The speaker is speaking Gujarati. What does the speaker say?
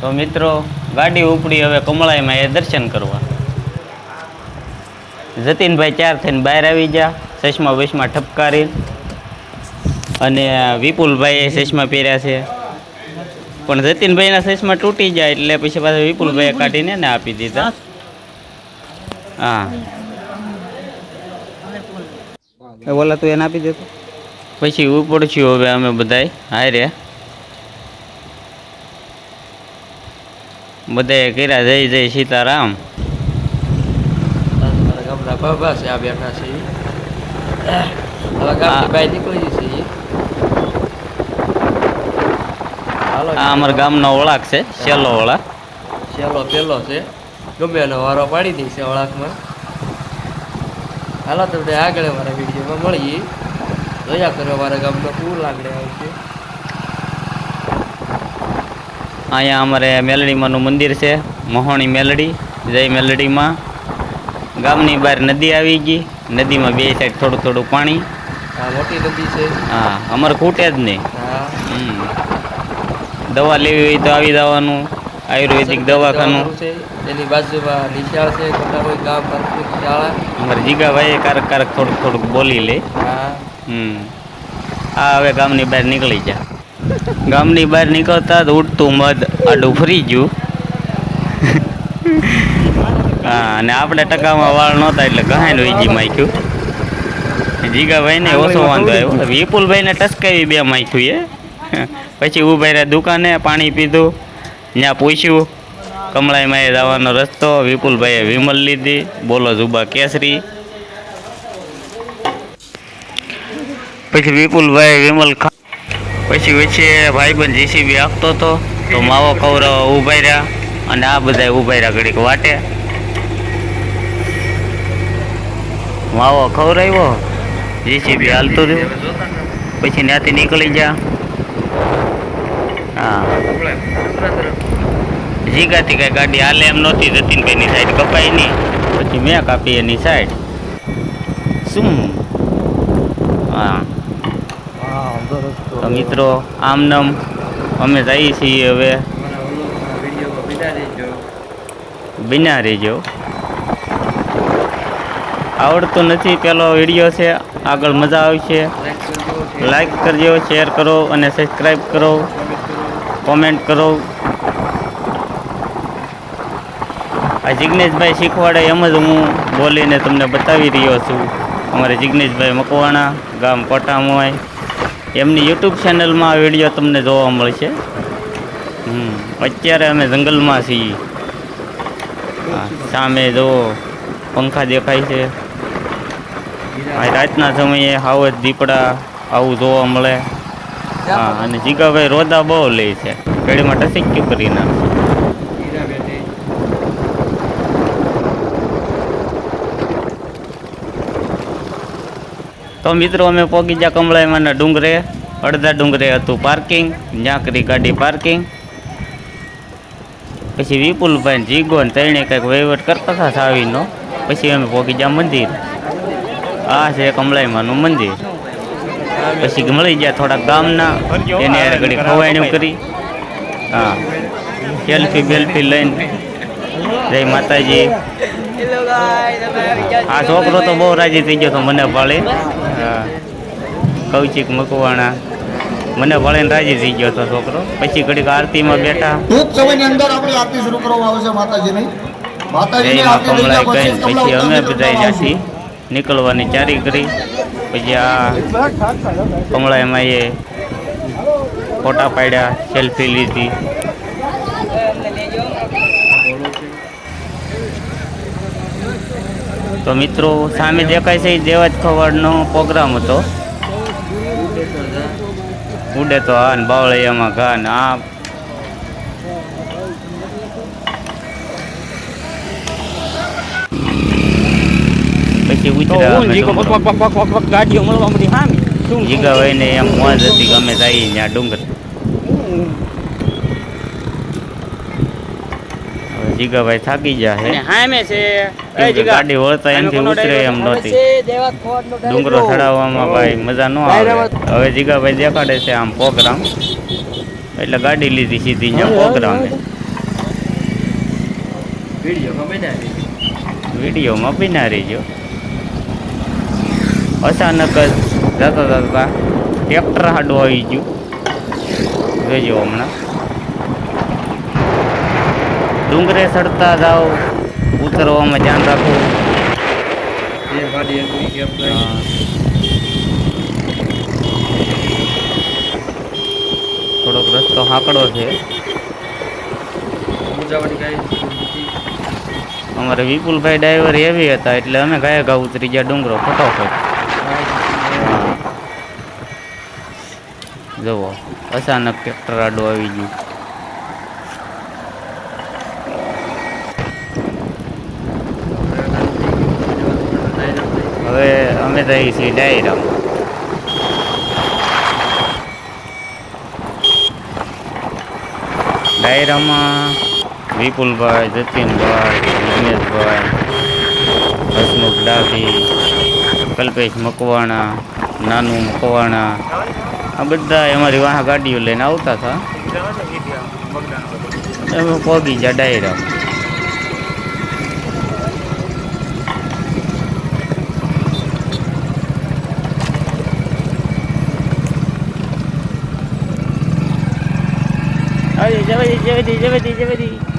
તો મિત્રો ગાડી ઉપડી હવે કમળાઈમાં એ દર્શન કરવા. જતીનભાઈ ચાર થઈને બહાર આવી ગયા ચશ્મા વશમાં ઠપકારી. અને વિપુલભાઈ ચશ્મા પહેર્યા છે. પણ જતીનભાઈના ચશ્મા તૂટી જાય એટલે પછી પાછા વિપુલભાઈએ કાઢીને ને આપી દીધા. હા. ઓલા તું એને આપી દેતો. પછી ઉપડશું હવે અમે બધાય. હારે બધાએ કર્યા જય જય સીતારામ. ગામના બાબા છે આ બેઠા છે. હવે ગામની બહાર નીકળી. હાલો આ અમારા ગામનો વળાક છે સેલો વળાક સેલો પેલો છે. ગમે એનો વારો પાડી દઈશે વળાકમાં હાલો તમને આગળ મારા વિડીયોમાં મળીએ. કર્યો કરો મારા ગામનો પૂર લાગડે આવશે. અહીંયા અમારે મેલડીમાંનું મંદિર છે મહોણી મેલડી જય મેલડીમાં. ગામની બહાર નદી આવી ગઈ નદીમાં બે સાઈડ થોડું થોડું પાણી. મોટી નદી છે. હા અમારે ખૂટે જ નહીં. દવા લેવી હોય તો આવી જવાનું આયુર્વેદિક દવાખાનું. છે એની બાજુમાં નિશાળ છે કોઈ ગામ શાળા. અમારે જીગાભાઈ કારક કારક થોડુંક થોડુંક બોલી લે. હા. હમ. આ હવે ગામની બહાર નીકળી જા. ગામની બહાર નીકળતા જ ઉડતું મધ આડું ફરી ગયું. હા અને આપણે ટકામાં વાળ નહોતા એટલે ગહાઈને વીજી માખ્યું જીગાભાઈ ને ઓછો વાંધો આવ્યો. વિપુલભાઈને ટસકાવી બે માખ્યું એ. પછી ઊભા રહ્યા દુકાને પાણી પીધું ત્યાં પૂછ્યું કમળાઈમાં એ જવાનો રસ્તો? વિપુલભાઈએ વિમલ લીધી બોલો જુબા કેસરી. પછી વિપુલભાઈ વિમલ ખા પછી વચ્ચે ભાઈબંધ જીસીબી આપતો હતો, તો માવો કૌરવ ઊભા રહ્યા અને આ બધા ઊભા રહ્યા ઘડીક વાટે. માવો ખવડાવ્યો જીસીબી હાલતું રહ્યું. પછી ત્યાંથી નીકળી ગયા. હા. જીગાથી કઈ ગાડી હાલે એમ નહોતી જતીનભાઈની સાઈડ કપાઈ નહીં. પછી મેં કાપી એની સાઈડ. શું? હા. તો મિત્રો, આમ નામ, અમે જઈએ છીએ હવે. બિના રહેજો આવડતો નથી, પેલો વીડિયો છે, આગળ મજા આવશે. લાઈક કરજો શેર કરો અને સબસ્ક્રાઈબ કરો. કોમેન્ટ કરો. આ જિગ્નેશભાઈ શીખવાડે એમ જ હું બોલીને તમને બતાવી રહ્યો છું. અમારે જિગ્નેશભાઈ મકવાણા, ગામ કોટામોય. એમની યુટ્યુબ ચેનલમાં આ વીડિયો તમને જોવા મળશે. હમ, અત્યારે અમે જંગલમાં છીએ. સામે જુઓ પંખા દેખાય છે. રાતના સમયે હાવજ દીપડા આવું જોવા મળે. હા, અને જીગાભાઈ રોદા બહુ લે છે. પેઢીમાં ટસીક્યું કરી નાખે? તો મિત્રો, અમે પોગી ગયા કમળાઈમાંના ડુંગરે. અડધા ડુંગરે હતું પાર્કિંગ ત્યાં કરી ગાડી પાર્કિંગ પછી વિપુલભાઈ ને જીગો ને ત્રણે કંઈક વહીવટ કરતા હતા સાવીનો. પછી અમે પોગી ગયા મંદિર. આ છે કમળાઈમાંનું મંદિર. પછી મળી ગયા થોડા ગામના. એની હારે ઘડી ખવાયણું કરી. હા. સેલ્ફી બેલ્ફી લઈને જય માતાજી. આ છોકરો તો બહુ રાજી થઈ ગયો તો મને ભળે હા. કૌશિક મકવાણા. મને પાળીને રાજી થઈ ગયો તો છોકરો. પછી ઘડીક આરતીમાં બેઠા. ટૂંક સમયની અંદર આપણે આરતી શરૂ કરવામાં આવશે માતાજીની. માતાજીની આરતી કમળાઈ કહીને પછી અમે બધા ત્યાંથી નીકળવાની ચારી કરી. પછી આ કમળાઈમાં એ ફોટા પાડ્યા સેલ્ફી લીધી. તો મિત્રો સામે દેખાય છે એ દેવાજ ખવાડનો પ્રોગ્રામ હતો. ઉડે તો હા ને બાવળિયામાં ઘા ને આ. પછી ઉતર્યા અમે ડુંગરો. ગાડીઓ મળવા મળી હામી જીગાભાઈને એમ મોજ હતી કે અમે જઈએ ત્યાં ડુંગર. જીગાભાઈ થાકી ગયા છે. હામે છે એ જીગા. ગાડી વળતા એમથી ઉતરે એમ નહોતી. ડુંગરો ચડાવવામાં ભાઈ મજા ન આવે. હવે જીગાભાઈ દેખાડે છે આમ પ્રોગ્રામ એટલે ગાડી લીધી સીધી ત્યાં પ્રોગ્રામ વિડીયોમાં બનાવી જો બિના રહીજો અચાનક જ જતા જતા ટ્રેક્ટર હાડું આવી ગયું. જોજો હમણાં. ડુંગરે ચડતા જાઓ ઉતરવામાં ધ્યાન રાખવું જે ગાડી હતી કેમ હા. થોડોક રસ્તો હાંકડો છે. મુજાવાડી ગાડી અમારે વિપુલભાઈ ડ્રાઈવર એવી હતા એટલે અમે ગયા ઘા ઉતરી ગયા ડુંગરો ફટાફટ. જુઓ અચાનક ટ્રેક્ટર આડું આવી ગયું હવે અમે જઈએ છીએ ડાયરામ ડાયરામાં વિપુલભાઈ, જતીનભાઈ દિનેશભાઈ હસમુખ ડાભી, કલ્પેશ મકવાણા, નાનું મકવાણા, આ બધા અમારી વાહ ગાડીઓ લઈને આવતા હતા. અમે પગી ગયા ડાયરામ અરે જવા જય જવા જય